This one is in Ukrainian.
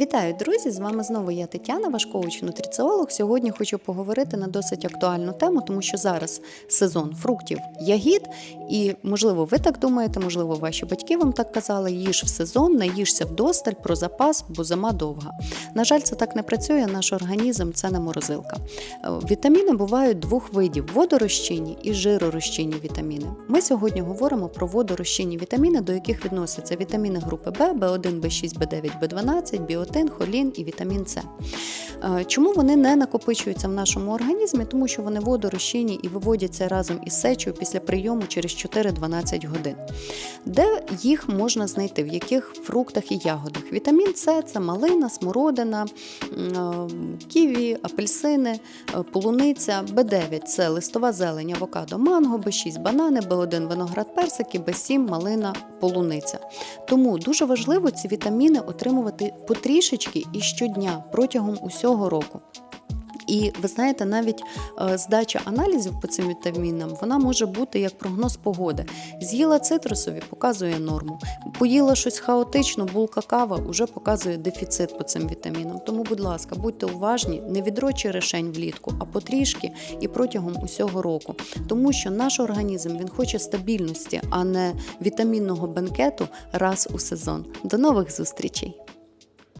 Вітаю, друзі! З вами знову я Тетяна, ваш коуч-нутриціолог. Сьогодні хочу поговорити на досить актуальну тему, тому що зараз сезон фруктів, ягід, і можливо, ви так думаєте, можливо, ваші батьки вам так казали: їж в сезон, наїжся вдосталь про запас, бо зима довга. На жаль, це так не працює. Наш організм це не морозилка. Е, Вітаміни бувають двох видів: водорозчинні і жиророзчинні вітаміни. Ми сьогодні говоримо про водорозчинні вітаміни, до яких відносяться вітаміни групи Б, В1, В6, В9, В12, біотин, холін і вітамін С. Е, Чому вони не накопичуються в нашому організмі? Тому що вони водорозчинні і виводяться разом із сечою після прийому через 4-12 годин. Де їх можна знайти? В яких фруктах і ягодах? Вітамін С це малина, смородина, е, ківі, апельсини, е, полуниця, Б9 це листова зелень, авокадо, манго, Б6 банани, Б1 виноград, персики, Б7 малина, полуниця. Тому дуже важливо ці вітаміни отримувати потрішечки і щодня протягом усього року. І ви знаєте, навіть е, здача аналізів по цим вітамінам вона може бути як прогноз погоди. З'їла цитрусові, показує норму. Поїла щось хаотично, булка кава вже показує дефіцит по цим вітамінам. Тому, будь ласка, будьте уважні, не відро черешень влітку, а потрішки і протягом усього року. Тому що наш організм він хоче стабільності, а не вітамінного бенкету раз у сезон. До нових зустрічей!